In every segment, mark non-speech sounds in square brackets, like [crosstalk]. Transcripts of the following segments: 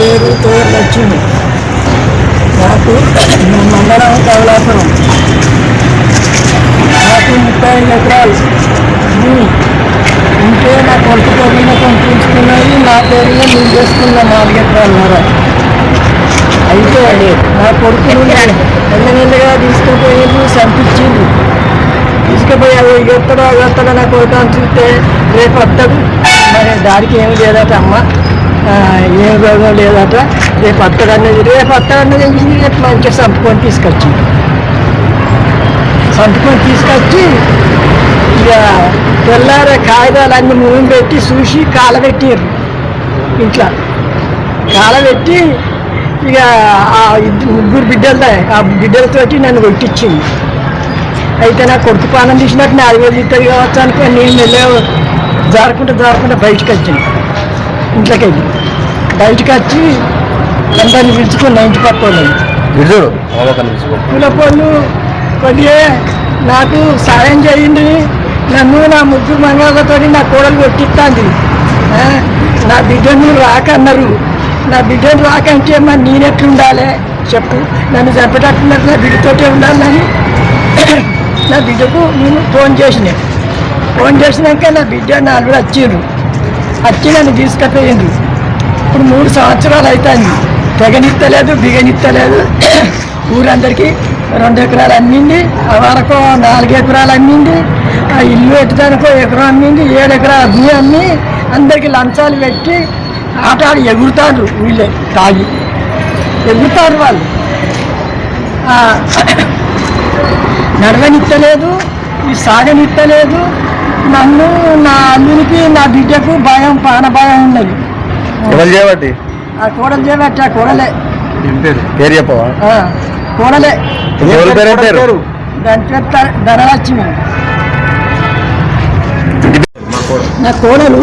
పేరు పేరు లక్ష్మి నాకు మా మండలం కవలాపురం నాకు ముప్పై ఐదు ఎకరాలు. భూమి ఉంటే నా కొంత పేరున పంపించుకున్నది నా పేరుగా నేను చేసుకున్న నాలుగు ఎకరాలున్నర అయితే నా కొడుకును మెల్లమెల్లగా తీసుకుపోయింది చంపించింది. తీసుకుపోయి అవి ఎత్తడో ఎత్తడో నా కొడుకు చూస్తే రేపు వస్తాడు మరి దానికి ఏమి లేదట అమ్మ. ఏం రోగం లేదట. రేపు వస్తాడు రేపు వస్తాడు అనేది రేపు మంచిగా సంపుకొని తీసుకొచ్చి. సంపుకొని తీసుకొచ్చి ఇక తెల్లారే కాగితాలన్నీ మూవి పెట్టి చూసి కాలబెట్టారు ఇంట్లో. కాలబెట్టి ఇక ఆ ముగ్గురు బిడ్డలతో ఆ బిడ్డలతోటి నన్ను కొట్టించింది అయితే నా కొడుకు పానం తీసినట్టు నాలుగు వేలు ఇస్తుంది కావచ్చు అనుకో నేను మెల్లగా జారుకుంటూ జారకుండా బయటకు వచ్చింది ఇంట్లోకి వెళ్ళి బయటకు వచ్చి అందరిని పిలుచుకున్నా ఇంటి పక్క తీసుకో కులపోళ్ళు కొద్దిగా నాకు సాయం చేయండి. నన్ను నా ముగ్గురు మనవాళ్ళతో నా కోడలు కొట్టిస్తాంది. నా బిడ్డను రాకన్నారు. నా బిడ్డను రాకంటే మరి నేను ఎట్లుండాలి? చెప్పు. నన్ను చంపేటట్టున్నారు నా బిడ్డతోటే ఉండాలని. నా బిడ్డకు నేను ఫోన్ చేసిన. ఫోన్ చేసినాక నా బిడ్డ నాలుగు వచ్చిర్రు. వచ్చి నన్ను ఇప్పుడు మూడు సంవత్సరాలు అవుతుంది తెగనిత్తలేదు బిగనిత్తలేదు. [coughs] ఊరందరికీ రెండు ఎకరాలు అమ్మింది వరకు నాలుగు ఎకరాలు అమ్మింది ఆ ఇల్లు పెట్టడానికో ఎకరం అమ్మింది ఏడు ఎకరాలు అమ్మి అమ్మి అందరికీ లంచాలు పెట్టి ఆట ఆడి ఎగురుతారు వీళ్ళే తాగి. ఎగురుతారు వాళ్ళు. [coughs] నడవనిత్తలేదు ఈ సాగనిత్తలేదు నన్ను నా అల్లునికి నా బిడ్డకు భయం పాన భయం ఉన్నది. ఎవరు చేయబట్టి? ఆ కోడలు చేయబట్టి ఆ కోడలే. పేరు? చెప్పవా? కోడలే. ఎవరి పేరు దాని పేరు ధనలక్ష్మి. నా కోడలు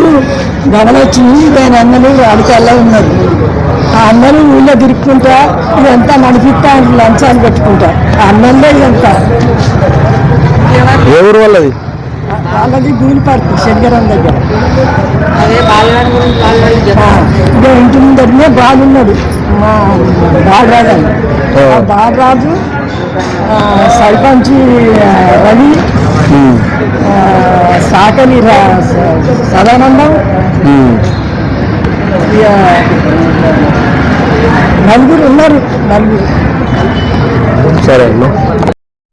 ధనలక్ష్మి దాని అన్నలు అడికల్లా ఉన్నారు ఆ అన్నలు ఊళ్ళో తిరుక్కుంటా ఇదంతా నడిపిస్తా లంచాలు పెట్టుకుంటా. ఆ అన్నంలో ఇదంతా. ఏ ఊరు వాళ్ళది వాళ్ళది గూలిపర్తి శనిగరం దగ్గర. ఇదో ఇంటి ముందరనే బాలున్నాడు మా బాలరాజు అని. బాలరాజు ఆ, సర్పంచి రవి ఆ, సాకలి సదానందం నలుగురు ఉన్నారు నలుగురు. సరే